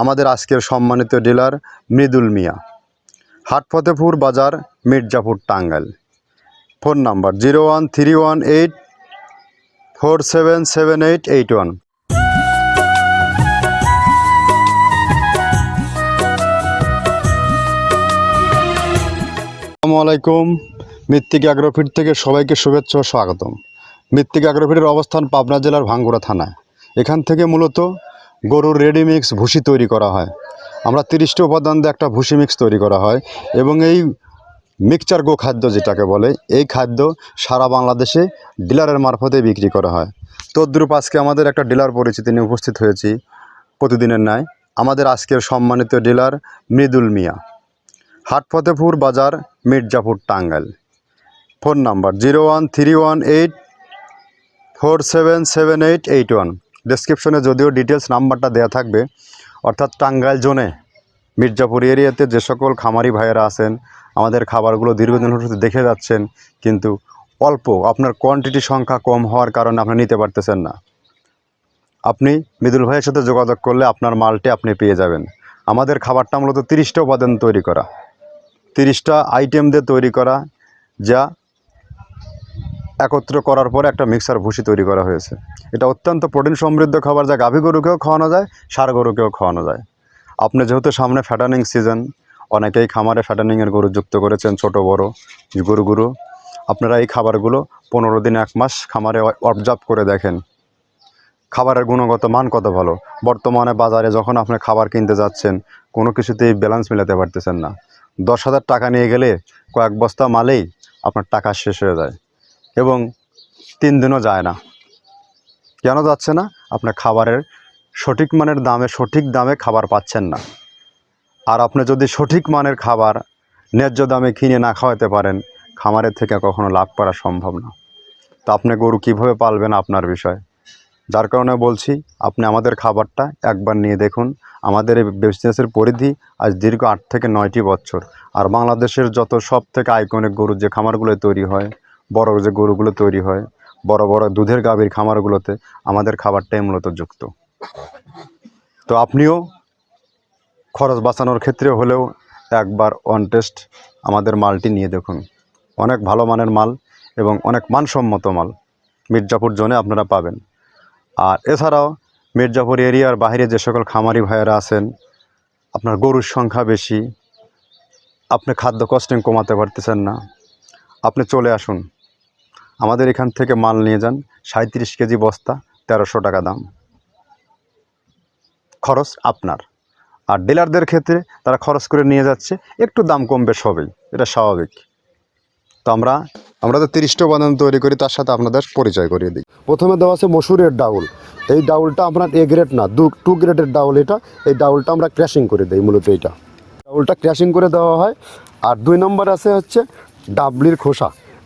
আমাদের আজকের সম্মানিত dealer Mridul Mia. Hatfatehpur Bazar, Mirzapur Tangail. Phone number zero one three one eight four seven seven eight eight one. আসসালামু আলাইকুম। মৃত্তিকা অ্যাগ্রোফিট থেকে সবাইকে শুভেচ্ছা ও স্বাগতম। মৃত্তিকা অ্যাগ্রোফিটের অবস্থান পাবনা জেলার ভাঙ্গুড়া থানায়। এখান থেকে মূলত গরুর রেডি মিক্স ভুসি তৈরি করা হয়। আমরা তিরিশটি উপাদান দিয়ে একটা ভুসি মিক্স তৈরি করা হয় এবং এই মিক্সচার গো খাদ্য যেটাকে বলে, এই খাদ্য সারা বাংলাদেশে ডিলারের মারফতে বিক্রি করা হয়। তদ্রূপ আজকে আমাদের একটা ডিলার পরিচিতি নিয়ে উপস্থিত হয়েছি প্রতিদিনের ন্যায়। আমাদের আজকের সম্মানিত dealer Mridul Mia. Hatfatehpur Bazar, Mirzapur Tangail. Phone number zero one three one eight four seven seven eight eight one. ডেসক্রিপশনে যদিও ডিটেলস নাম্বারটা দেওয়া থাকবে, অর্থাৎ টাঙ্গাইল জোনে, মির্জাপুর এরিয়াতে যে সকল খামারি ভাইয়েরা আছেন, আমাদের খাবারগুলো দীর্ঘদিন হতে দেখে যাচ্ছেন, কিন্তু অল্প, আপনার কোয়ান্টিটি সংখ্যা কম হওয়ার কারণে আপনি নিতে পারতেছেন না। আপনি মৃদুল ভাইয়ের সাথে যোগাযোগ করলে আপনার মালটি আপনি পেয়ে যাবেন। আমাদের খাবারটা মূলত তিরিশটা উপাদান তৈরি করা। তিরিশটা আইটেম দিয়ে তৈরি করা, যা একত্র করার পরে একটা মিক্সার ভুসি তৈরি করা হয়েছে। এটা অত্যন্ত প্রোটিন সমৃদ্ধ খাবার, যা গাভী গরুকেও খাওয়ানো যায় সার গরুকেও খাওয়ানো যায়। আপনি যেহেতু সামনে ফ্যাটানিং সিজন অনেকেই খামারে ফ্যাটানিংয়ের গরু যুক্ত করেছেন, ছোট, বড় গরুগুলো আপনারা এই খাবারগুলো পনেরো দিন, এক মাস খামারে অবজার্ভ করে দেখেন। খাবারের গুণগত মান কত ভালো? বর্তমানে বাজারে যখন আপনি খাবার কিনতে যাচ্ছেন, কোনো কিছুতেই ব্যালেন্স মেলাতে পারতেছেন না। দশ হাজার টাকা নিয়ে গেলে কয়েক বস্তা মালেই আপনার টাকা শেষ হয়ে যায়। এবং তিন দিনও যায় না। কেন যাচ্ছে না? আপনার খাবারের সঠিক মানের দামে, সঠিক দামে খাবার পাচ্ছেন না। আর আপনি যদি সঠিক মানের খাবার ন্যায্য দামে কিনে না খাওয়াতে পারেন খামারের থেকে কখনো লাভ করা সম্ভব না। তা আপনি গরু কীভাবে পালবেন আপনার বিষয়। যার কারণে বলছি, আপনি আমাদের খাবারটা একবার নিয়ে দেখুন। আমাদের এই বিজনেসের পরিধি আজ দীর্ঘ আট থেকে নয়টি বছর। আর বাংলাদেশের যত সব থেকে আইকনিক গরু যে খামারগুলো তৈরি হয় বড় যে গরুগুলো তৈরি হয়, বড় বড় দুধের গাভীর খামারগুলোতে আমাদের খাবারটাই মূলত যুক্ত। তো আপনিও খরচ বাঁচানোর ক্ষেত্রে হলেও একবার অন টেস্ট আমাদের মালটি নিয়ে দেখুন। অনেক ভালো মানের মাল এবং অনেক মানসম্মত মাল। মির্জাপুর জোনে আপনারা পাবেন। আর এছাড়াও মির্জাপুর এরিয়ার বাইরে যে সকল খামারি ভাইয়েরা আছেন, আপনার গরুর সংখ্যা বেশি। আপনি খাদ্য কস্টিং কমাতে পারতেছেন না। আপনি চলে আসুন। আমাদের এখান থেকে মাল নিয়ে যান সাঁত্রিশ কেজি বস্তা, তেরোশো টাকা দাম। খরচ আপনার। আর ডিলারদের ক্ষেত্রে তারা খরচ করে নিয়ে যাচ্ছে, একটু দাম কম বেশ হবেই এটা স্বাভাবিক। তো আমরা আমরা তো তিরিশটা উপাদান তৈরি করি, তার সাথে আপনাদের পরিচয় করিয়ে দিই। প্রথমে দেওয়া আছে মসুরের ডাউল। এই ডাউলটা আপনার এ গ্রেড না, দু, টু গ্রেডের ডাউল এটা, এই ডাউলটা আমরা ক্র্যাশিং করে দিই মূলত এইটা। ডাউলটা ক্র্যাশিং করে দেওয়া হয়, আর দুই নম্বর আছে হচ্ছে ডাবলির খোসা।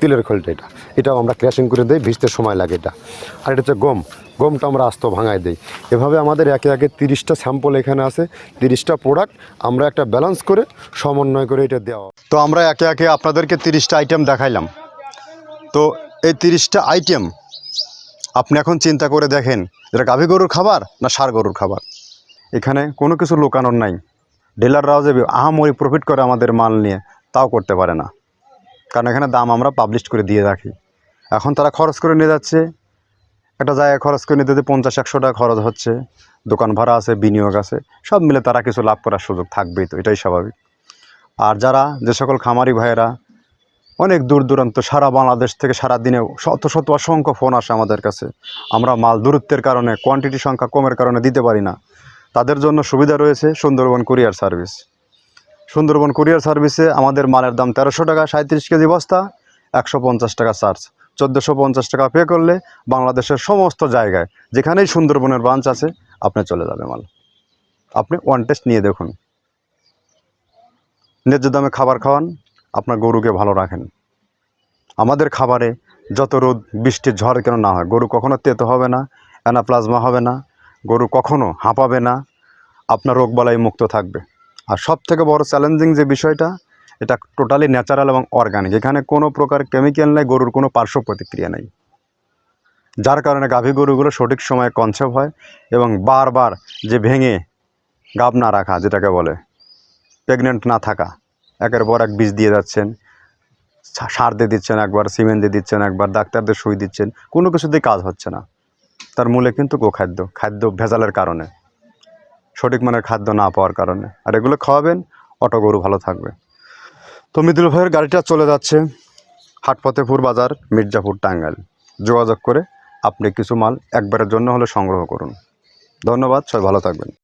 তিলের খোলটা এটা। এটাও আমরা ক্র্যাশিং করে দিই, ভিজতে সময় লাগে এটা। আর এটা হচ্ছে গম। গমটা আমরা আস্ত ভাঙায় দিই। এভাবে আমাদের একে একে তিরিশটা স্যাম্পল এখানে আছে, তিরিশটা প্রোডাক্ট আমরা একটা ব্যালেন্স করে, সমন্বয় করে এটা দেওয়া। তো আমরা একে একে আপনাদেরকে তিরিশটা আইটেম দেখাইলাম। তো এই তিরিশটা আইটেম আপনি এখন চিন্তা করে দেখেন, এটা গাভী গরুর খাবার না সার গরুর খাবার? এখানে কোনো কিছু লুকানোর নাই। ডিলাররাও যে আহামরি প্রফিট করে আমাদের মাল নিয়ে, তাও করতে পারে না। কারণ এখানে দাম আমরা পাবলিশ করে দিয়ে রাখি। এখন তারা খরচ করে নিয়ে যাচ্ছে। একটা জায়গায় খরচ করে নিতে পঞ্চাশ, একশো টাকা খরচ হচ্ছে, দোকান ভাড়া আছে, বিনিয়োগ আছে, সব মিলে তারা কিছু লাভ করার সুযোগ থাকবেই তো, এটাই স্বাভাবিক। আর যারা যে সকল খামারি ভাইয়েরা অনেক দূর দূরান্ত, সারা বাংলাদেশ থেকে সারা দিনে শত শত অসংখ্য ফোন আসে আমাদের কাছে। আমরা মাল দূরত্বের কারণে কোয়ান্টিটি সংখ্যা কমের কারণে দিতে পারি না। তাদের জন্য সুবিধা রয়েছে Sundarban courier service Sundarban courier সার্ভিসে আমাদের মালের দাম তেরোশো টাকা সাঁত্রিশ কেজি বস্তা, একশো পঞ্চাশ টাকা চার্জ। চোদ্দোশো পঞ্চাশ টাকা পে করলে বাংলাদেশের সমস্ত জায়গায়, যেখানেই সুন্দরবনের ব্রাঞ্চ আছে, আপনি চলে যাবে মাল। আপনি ওয়ান টেস্ট নিয়ে দেখুন। ন্যায্য দামে খাবার খাওয়ান, আপনার গরুকে ভালো রাখেন। আমাদের খাবারে যত রোদ, বৃষ্টির ঝড় কেন না হয়, গরু কখনো তেতো হবে না, অ্যানাপ্লাজমা হবে না, গরু কখনো হাঁপাবে না, আপনার রোগবালাই মুক্ত থাকবে। আর সব থেকে বড় চ্যালেঞ্জিং যে বিষয়টা, এটা টোটালি ন্যাচারাল এবং অর্গানিক এখানে কোনো প্রকার কেমিক্যাল নেই, গরুর কোনো পার্শ্ব প্রতিক্রিয়া নেই। যার কারণে গাভী গরুগুলো সঠিক সময়ে কনসেপ্ট হয় এবং বারবার যে ভেঙে গাব না রাখা, যেটাকে বলে প্রেগনেন্ট না থাকা, একের পর এক বীজ দিয়ে যাচ্ছেন সার দিয়ে দিচ্ছেন একবার, সিমেন্ট দিয়ে দিচ্ছেন একবার, ডাক্তারদের সুই দিচ্ছেন, কোনো কিছুতেই কাজ হচ্ছে না। তার মূলে কিন্তু গোখাদ্য, খাদ্য ভেজালের কারণে। সঠিক মানের খাদ্য না পাওয়ার কারণে। আর এগুলো খাওয়াবেন, অটো গরু ভালো থাকবে। তো মৃদুল ভাইয়ের গাড়িটা চলে যাচ্ছে হাটপথেপুর বাজার, মির্জাপুর টাঙ্গাইল। যোগাযোগ করে আপনি কিছু মাল একবারের জন্য হলে সংগ্রহ করুন। ধন্যবাদ, সবাই ভালো থাকবেন।